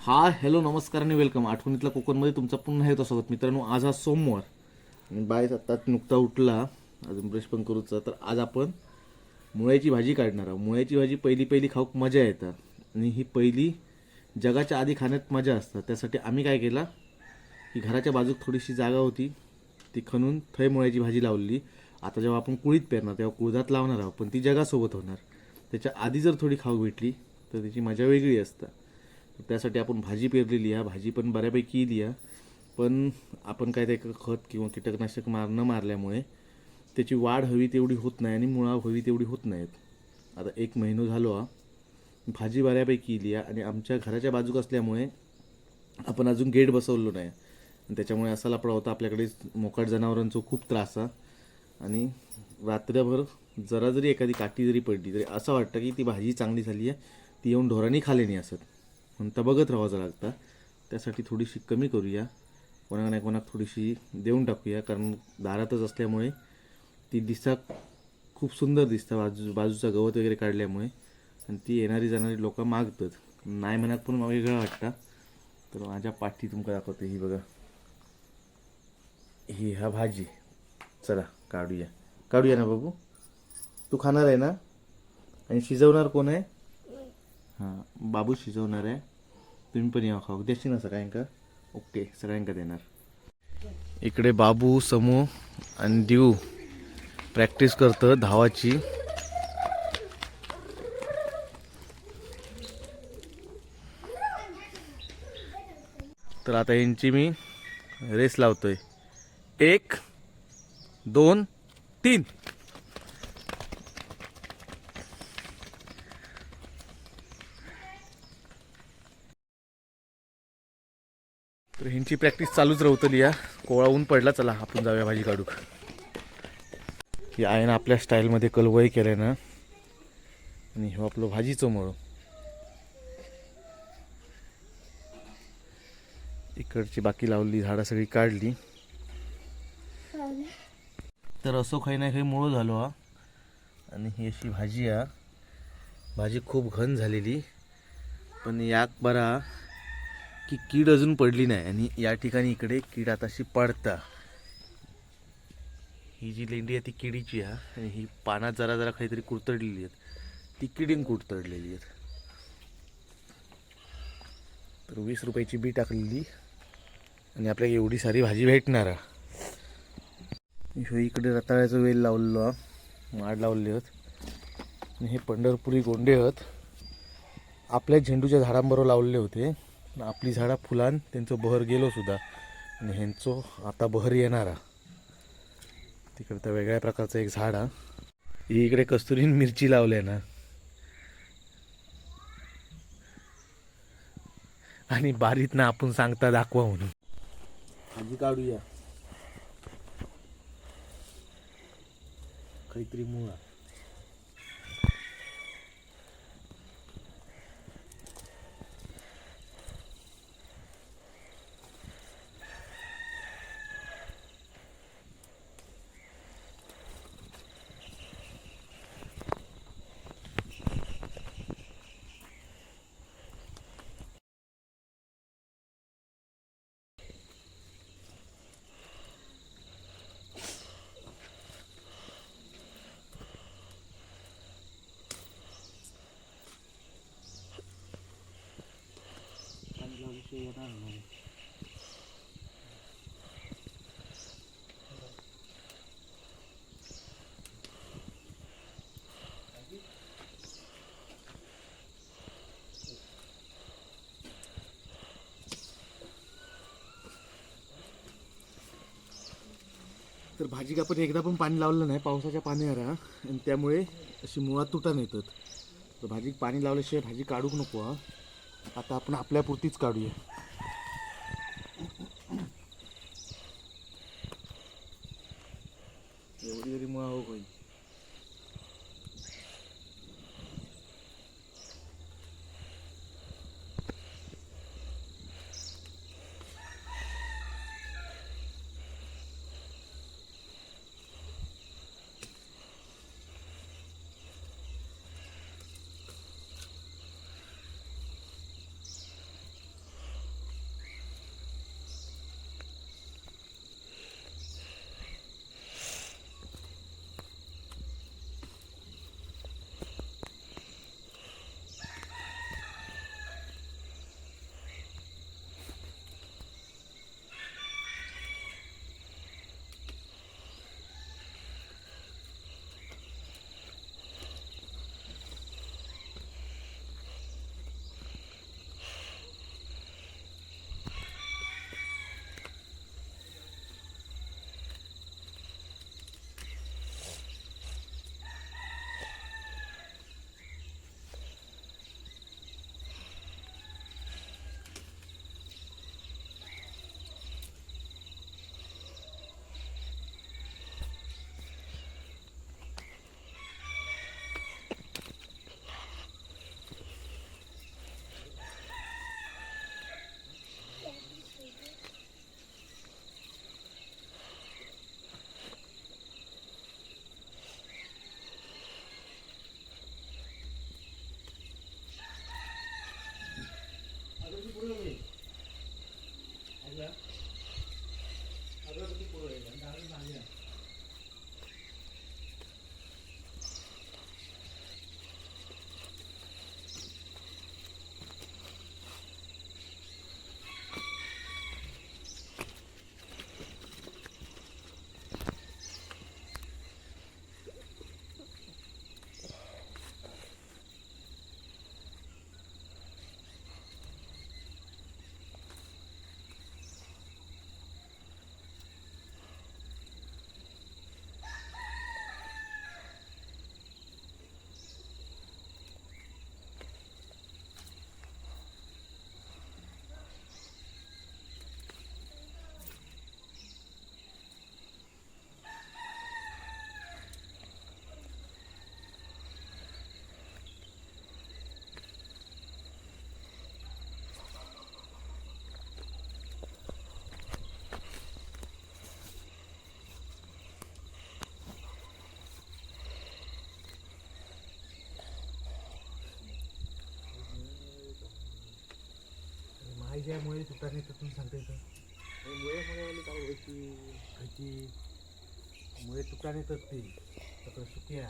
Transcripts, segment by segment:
हा हॅलो नमस्कार आणि वेलकम आठवणीतला कोकणमध्ये तुमचा पुन्हा येतो स्वागत. मित्रांनो आज हा सोमवार. आणि बायस आत्ताच नुकता उठला. अजून ब्रश पण करूचा तर आज आपण मुळ्याची भाजी काढणार आहोत. मुळ्याची भाजी पहिली पहिली खाऊक मजा येतात आणि ही पहिली जगाच्या आधी खाण्यात मजा असतात त्यासाठी आम्ही काय केला? की घराच्या बाजूक थोडीशी जागा होती. ती खणून थंय मुळ्याची भाजी लावली. आता जेव्हा आपण कुळीत पेरणार तेव्हा कुळदात लावणार आहोत. पण ती जगासोबत होणार. त्याच्या आधी जर थोडी खाऊ भेटली तर त्याची मजा वेगळी असतं. त्यासाठी आपण भाजी पेरलेली आहे. भाजी पण बऱ्यापैकी इली आहे. पण आपण काय ते खत किंवा कीटकनाशक मार न मारल्यामुळे त्याची वाढ हवी तेवढी होत नाही आणि मुळा हवी तेवढी होत नाहीत. आता एक महिनो झालो हा. भाजी बऱ्यापैकी इली आहे आणि आमच्या घराच्या बाजूक असल्यामुळे आपण अजून गेट बसवलो नाही. आणि त्याच्यामुळे असा लपडा होता. आपल्याकडे मोकाट जनावरांचा खूप त्रास आहे. आणि रात्रभर जरा जरी एखादी काठी जरी पडली तरी असं वाटतं की ती भाजी चांगली झाली आहे. ती येऊन ढोरांनी खाली नाही असत. म्हणून बघत राहायचं लागता. त्यासाठी थोडीशी कमी करूया. कोणाक नाही कोणाक थोडीशी देऊन टाकूया कारण दारातच असल्यामुळे ती दिसा खूप सुंदर दिसतं बाजू बाजूचा गवत वगैरे काढल्यामुळे. आणि ती येणारी जाणारी लोक मागतात. नाही म्हणत पण मला वेगळं वाटतं. तर माझ्या पाठी तुमका दाखवते ही बघा. ही हा भाजी. चला काढूया. काढूया ना बाबू? तू खाणार आहे ना? आणि शिजवणार कोण आहे? हां. बाबू शिजवणार आहे. तुम्ही पण या खाऊ. देशील ना सगळ्यांका? ओके सगळ्यांका देणार. इकडे बाबू समू आणि देऊ प्रॅक्टिस करतं धावाची. तर आता यांची मी रेस लावतोय. एक दोन तीन. तर प्रॅक्टिस चालूच राहतली या कोवळा ऊन पडला चला आपण जाऊया भाजी काढू. या आहे ना आपल्या स्टाईलमध्ये कलवय केलं ना आणि हो आपलं भाजीचं मळ इकडची बाकी लावली झाडं सगळी काढली. तर असो काही नाही काही मुळं झालो हा. आणि ही अशी भाजी आहे भाजी खूप घन झालेली. पण याक बरा की कीड अजून पडली नाही आणि या ठिकाणी इकडे कीड आताशी पडता ही जी लेंडी आहे ती किडीची आहे आणि ही पानात जरा जरा काहीतरी कुरतडलेली आहेत. ती किडीन कुरतडलेली आहेत. तर वीस रुपयाची बी टाकलेली. आणि आपल्याला एवढी सारी भाजी भेटणार ह्यो इकडे रताळ्याचं वेल लावलेलो माड लावले आहेत. आणि हे पंढरपुरी गोंडे आहेत. आपल्या झेंडूच्या झाडांबरोबर लावलेले होते. आपली झाडं फुलान त्यांचं बहर गेलो सुद्धा. आणि ह्यांचं आता बहर येणार. आहे. तिकडे तर वेगळ्या प्रकारचं एक झाड हा ही इकडे कस्तुरीन मिरची लावल्या ना. आणि बारीत ना आपण सांगता दाखवा म्हणून. भाजी काढूया. काहीतरी मुळा. भाजी भाजीक आपण एकदा पण पाणी लावलं नाही पावसाच्या पाण्यावर आणि त्यामुळे अशी मुळात तुटान येतात तर भाजी पाणी लावल्याशिवाय भाजी काढूक नको हा. आता आपण आपल्यापुरतीच काढूया. एवढी जरी मुळा हो होईल. आहे मुळे तुटा नाही तुम्ही सांगता येतं. खायची. मुळे तुटा नाही तर ते. तर सुक्या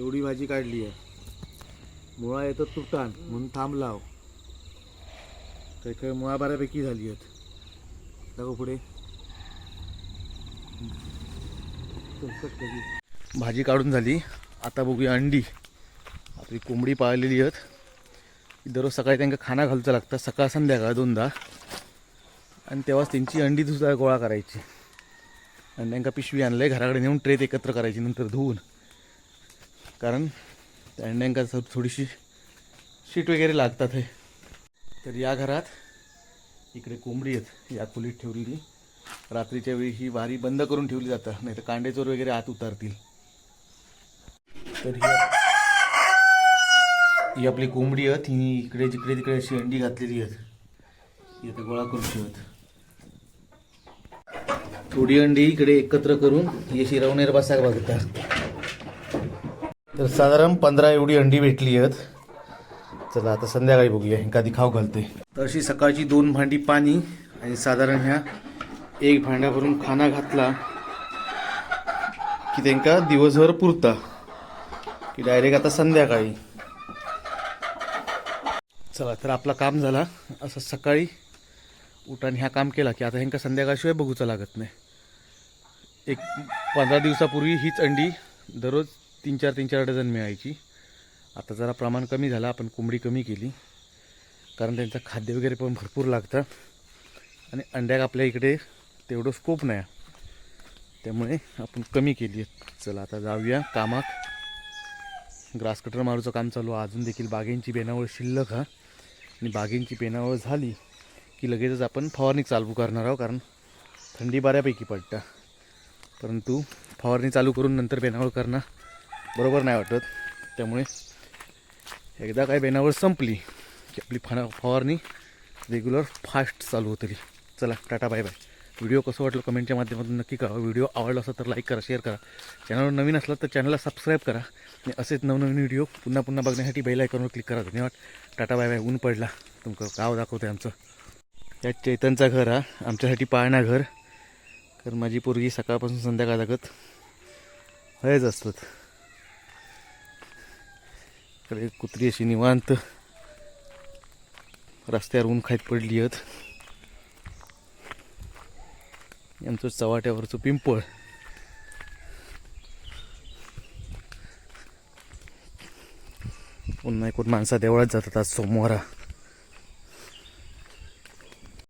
एवढी भाजी काढली आहे. मुळा येतं तुटान म्हणून थांब लाव. काही काही मुळा बऱ्यापैकी झाली आहेत. दाखव पुढे. भाजी काढून झाली. आता बघूया अंडी. आपली कोंबडी पाळलेली आहेत. दररोज सकाळी त्यांना खाना घालचं लागतं सकाळ संध्याकाळ दोनदा. आणि तेव्हाच त्यांची अंडी सुद्धा गोळा करायची. आणि त्यांना पिशवी आणलंय. घराकडे नेऊन ट्रेत एकत्र करायची नंतर धुवून. कारण त्या अंड्यांका थोडीशी शीट वगैरे लागतात हे. तर या घरात इकडे कोंबडी आहेत. या खोलीत ठेवलेली. रात्रीच्या वेळी ही वारी बंद करून ठेवली जातं नाही तर कांडेचोर वगैरे आत उतारतील. तर ही ही आपली कोंबडी आहेत. ही इकडे जिकडे तिकडे अशी अंडी घातलेली आहेत. ही आता गोळा करून ठेवत. थोडी अंडी इकडे एकत्र करून ही अशी रवणेर बसाक बघतात. तर साधारण पंधरा एवढी अंडी भेटली आहेत. चला आता संध्याकाळी बघूया. एखादी खाऊ घालते तर अशी सकाळची दोन भांडी पाणी आणि साधारण ह्या एक भांड्या भरून खाना घातला की त्यांका दिवसभर पुरता की डायरेक्ट आता संध्याकाळी. चला तर आपला काम झाला. असं सकाळी उठाने ह्या काम केला की आता ह्यांका संध्याकाळशिवाय बघूचं लागत नाही. एक पंधरा दिवसापूर्वी हीच अंडी दररोज तीन चार तीन चार डझन मिळायची. आता जरा प्रमाण कमी झालं आपण कोंबडी कमी केली. कारण त्यांचं खाद्य वगैरे पण भरपूर लागतं. आणि अंड्याक आपल्या इकडे तेवढं स्कोप नाही. त्यामुळे आपण कमी केली आहे चला आता जाऊया कामात. ग्रास कटर मारूचं काम चालू अजून देखील बागेंची बेनावळ शिल्लक हा आणि बागेंची बेनावळ झाली की लगेचच आपण फवारणी चालू करणार आहोत. कारण थंडी बऱ्यापैकी पडतं. परंतु फवारणी चालू करून नंतर बेनावळ करणं बरोबर नाही वाटत. त्यामुळे एकदा काय बेनावर संपली की आपली फना फवारणी रेग्युलर फास्ट चालू होतली चला टाटा बाय बाय व्हिडिओ कसं वाटलं कमेंटच्या माध्यमातून नक्की करा व्हिडिओ आवडला असेल तर लाईक करा शेअर करा. चॅनलवर नवीन असला तर चॅनलला सबस्क्राईब करा. आणि असेच नवनवीन व्हिडिओ पुन्हा पुन्हा बघण्यासाठी बेल आयकॉनवर क्लिक करा. धन्यवाद. टाटा बाय बाय ऊन पडला. तुमचं गाव दाखवते आमचं. या चैतनचा घर हा. आमच्यासाठी पाळणा घर. कारण माझी पोरगी सकाळपासून संध्याकाळ लागत हेच असतात. इकडे कुत्री अशी निवांत रस्त्यावर ऊन खायत पडली आहेत. यांचं चवाट्यावरचं पिंपळ. पुन्हा एकूण माणसा देवळात जातात आज सोमवारा.